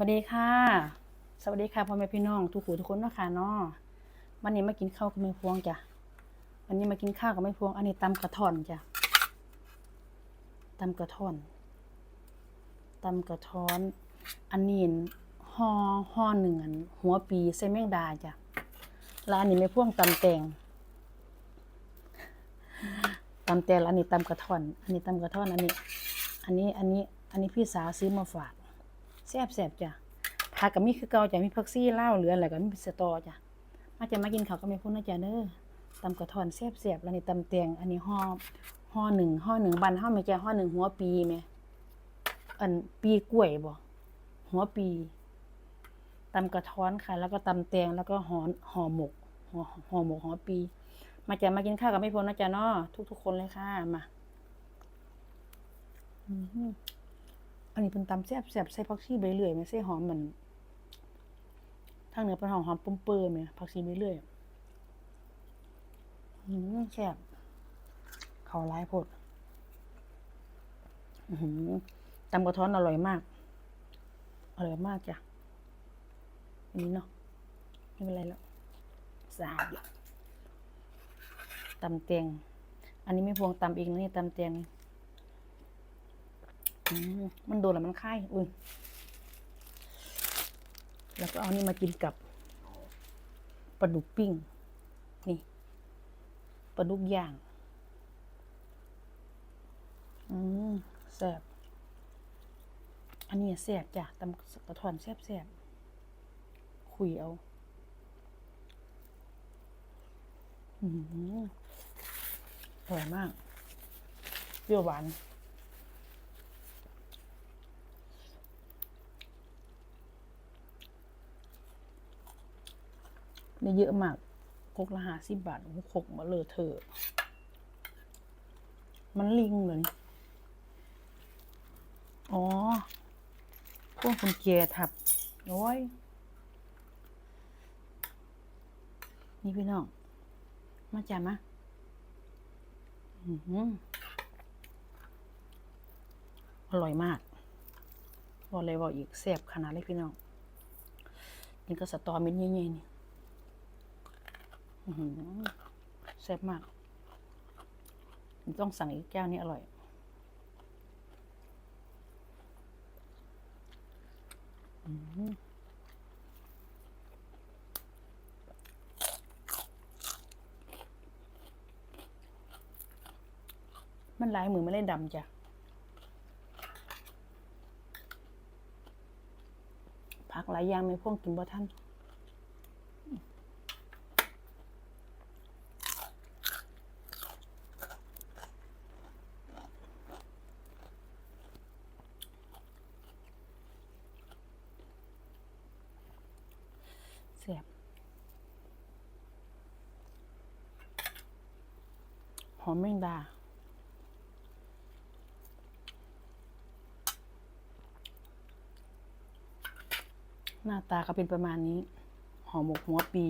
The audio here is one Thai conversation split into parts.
วัสดีค่ะ สวัสดีค่ะพ่อแม่พี่น้องทุกผู้ทุกคนเนาะค่ะเนาะวันนี้มากินข้าวกับแม่พวงจ้ะวันนี้มากินข้าวกับแม่พวง อันนี้ตำกระท่อนจ้ะตำกระท่อนตำกระท้อน อันนี้ห่อห่อหนึ่งอันหัวปีใส่แมงดาจ้ะแล้วอันนี้แม่พวงตำแตงตำแตงแล้วอันนี้ตำกระท่อน อันนี้ตำกระท่อนอันนี้ อันนี้อันนี้อันนี้พี่สาวซื้อมาฝาก แซ่บแซ่บจ้ะผักกับมีคือเก่าจ้ะมีผักซี่เล่าเหลืออะไรก็มีสตอจ้ะมาจะมากินข้าวก็ไม่พูดนะจ๊ะเด้อตำกระทอนแซ่บแซ่บแล้วนี่ตำแตงอันนี้ห่อห่อหนึ่งห่อหนึ่งบันห่อไม่แก่ห่อหนึ่งหัวปีไหมอันปีกล้วยบ่หัวปีตำกระท้อนค่ะ แล้วก็ตำแตงแล้วก็ห่อห่อหมกห่อห่อหมกหัวปี มาจะมากินข้าวกับไม่พูดนะจ๊ะเนาะทุกๆคนเลยค่ะมาอื อันนี้เป็นตำแซ่บแซ่บใส่ผักชีใบเลื่อยไหมใส่หอมเหมือนทางเหนือเป็นหอมหอมปุ่มเปิมไหมผักชีใบเลื่อยอืมแซ่บเขาร้ายโพดหือตำกระท้อนอร่อยมาก อร่อยมากจ้ะอันนี้เนาะไม่เป็นไรแล้วสะอาดอยู่ตำเตียง อันนี้ไม่พวงตำเองนะนี่ตำเตียง มันโดนแล้วมันคายอุ้ยแล้วก็เอานี่มากินกับปลาดุกปิ้ง นี่ปลาดุกย่าง อืมแซ่บอันนี้แซ่บจ้ะตำกระถอนแซ่บแซ่บคุยเอา อืมอร่อยมากเปรี้ยวหวาน นี่เยอะมากคกละห้าสิบบาทโอ้โหคกมาเลอเทอมันลิงเลยอ๋อ พวกคุณเกียร์ทับ โอ้ย นี่พี่น้อง มาจามาอือหือร่อยมากบอกเลยบอกอีกแซ่บขนาดเลยพี่น้อง นี่ก็สตอเม็ดใหญ่ๆนี่อื้อหือ แซ่บมาก ต้องสั่งอีกแก้วนี้อร่อย มันลายมือไม่ได้ดำจ้ะผักหลายอย่างไม่พ่วงกินบ่ท่าน เสียบหอมแมงดา หน้าตาก็เป็นประมาณนี้ห่อหมกหัวปี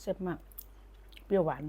เซ็บมาก เปรี้ยวหวาน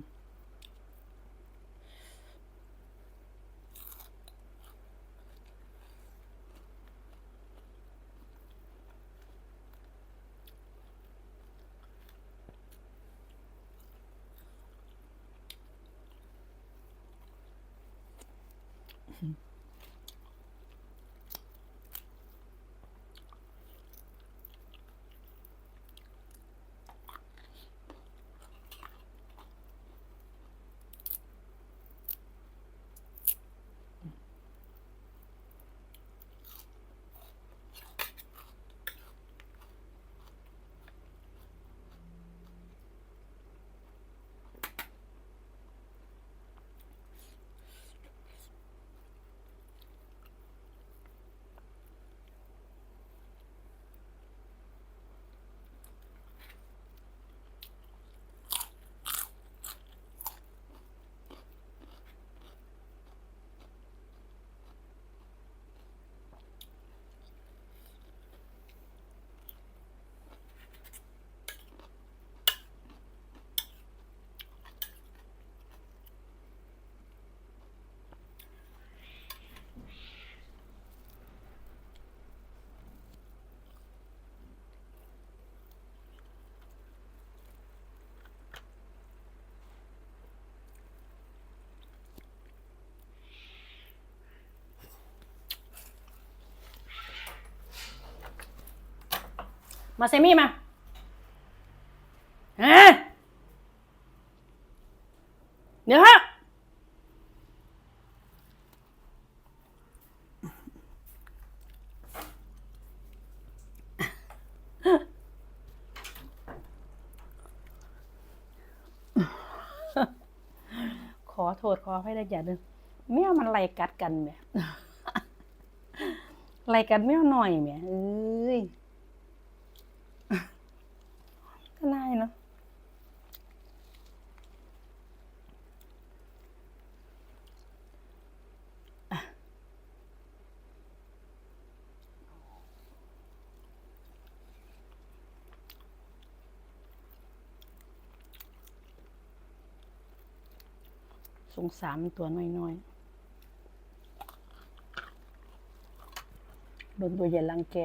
มาเซมี่มาฮะเดี๋ยวฮะขอโทษขอให้ได้อย่าดึงแมวมันไล่กัดกันแหม่ไล่กัดแมวหน่อยแม่เอ้ย ก็น่ายเนาะอะ สงสารมันตัวน้อยๆโดนตัวใหญ่รังแก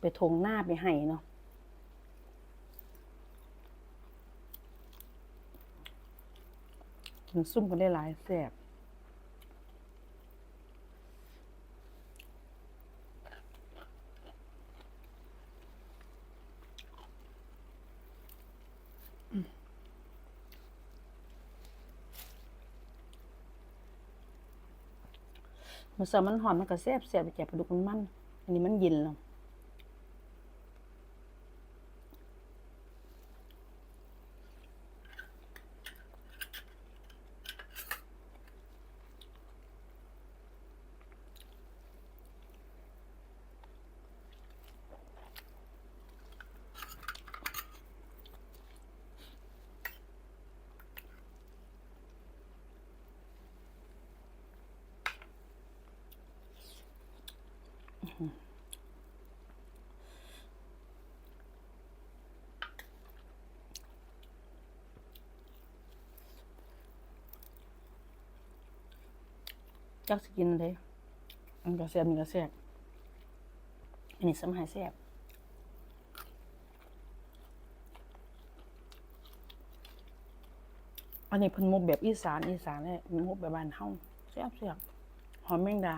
ไปทงหน้าไปให้เนาะกินซุ่มกันได้หลายแสบ มันเสามันหอมมันก็แซ่บแซ่บไปแจกปลาดุกมันมันอันนี้มันเยินแล้ว จักสกินเลยอันก็แซ่บนี่ก็แซ่บอันนี้สมัยแซ่บอันนี้เพิ่นมุกแบบอีสานอีสานเลยมุกแบบบ้านเฮาแซ่บแซ่บหอมแมงดา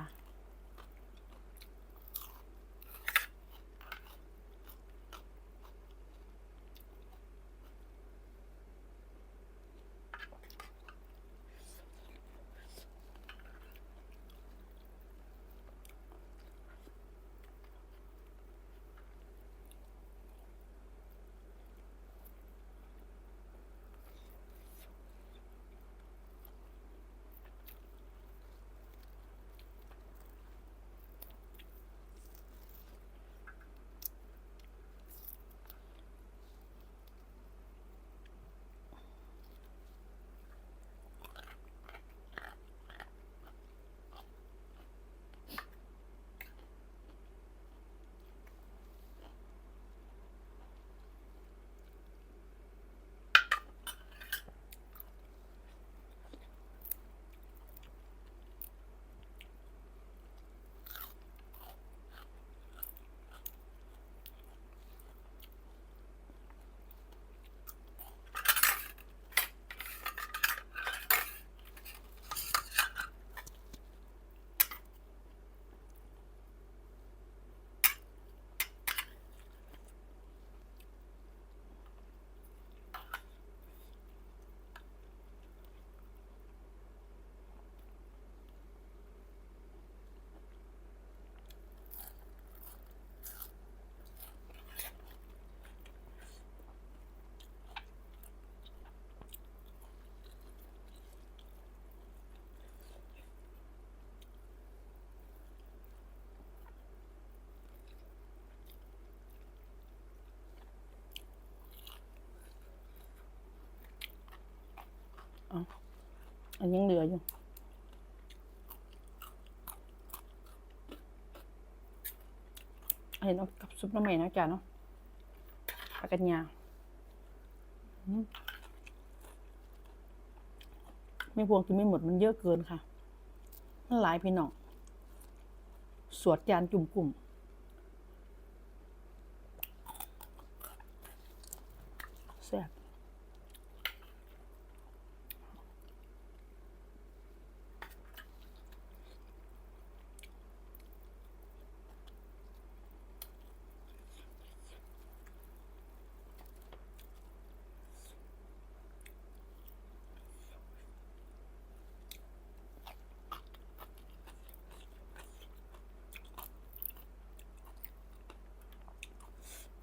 อันยังเหลืออยู่อันนี้ต้องกับซุปน้ำใหม่นะจ๊ะเนาะผักกันยามไม่พวงกินไม่หมดมันเยอะเกินค่ะ มันหลายพี่น้อง สวดจานจุ่มกลุ่ม แซ่บ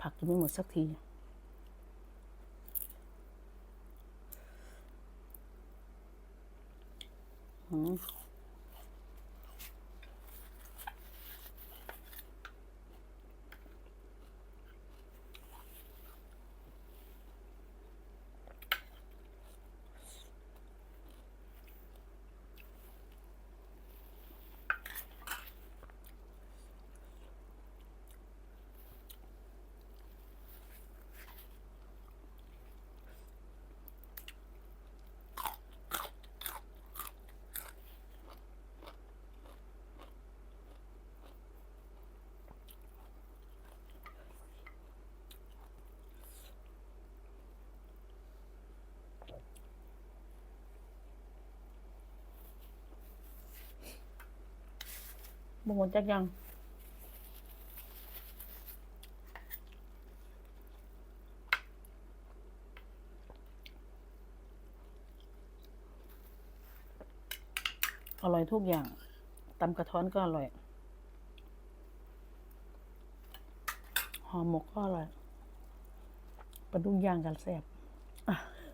ผักกินไม่หมดสักที อืม บางคนจักยังอร่อยทุกอย่างตำกระท้อนก็อร่อยห่อหมกก็อร่อยปลาดุกย่างกันแซ่บอะ เ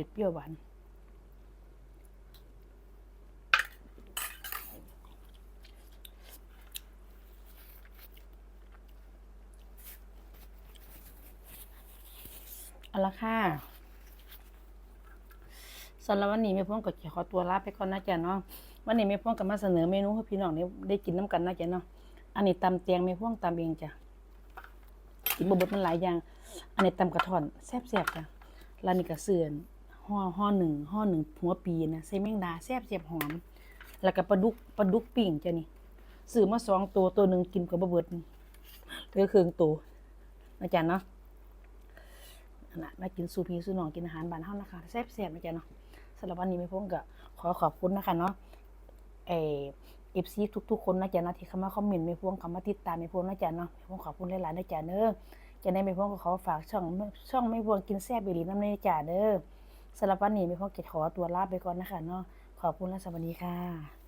ผ็ดเปรี้ยวหวานเอาละค่ะสำหรับวันนี้แม่พ่วงก็ขอตัวลาไปก่อนนะจ๊ะเนาะวันนี้แม่พ่วงก็มาเสนอเมนูให้พี่น้องได้ได้กินน้ำกันนะจ๊ะเนาะอันนี้ตำเตียงแม่พ่วงตำเองจ้ะกินบบดมันหลายอย่าง อันนี้ตำกระท่อนแซ่บๆจ้ะแล้วนี่ก็เสื่อน ห่อห่อหนึ่งห่อหนึ่งหัวปีนะใส่แมงดาแซ่บแซ่บหอม แล้วก็ปลาดุกปลาดุกปิ่งจ้ะนี่ซื้อมาสองตัวตัวหนึ่งกินกับบะเบิดเหลือครึ่งตัวนะจ๊ะเนาะน่ะมากินสูพีสูน้องกินอาหารบ้านเฮานะคะแซ่บแซ่บนะจ๊ะเนาะสำหรับวันนี้แม่พงก็ขอขอบคุณนะคะเนาะเอเอฟซีทุกๆคนนะจ๊ะเนาะที่เข้ามาคอมเมนต์แม่พวงเข้ามาติดตามแม่พวงนะจ๊ะเนาะแม่พวงขอบคุณหลายๆนะจ๊ะเด้อจะได้ไม่พ้องก็ขอฝากช่องช่องไม่พวงกินแซ่บเบรีน้ำในจ่าเด้อ สำหรับวันนี้ไม่พองเก็ขอตัวลาไปก่อนนะคะเนาะขอบคุณและสวัสดีค่ะ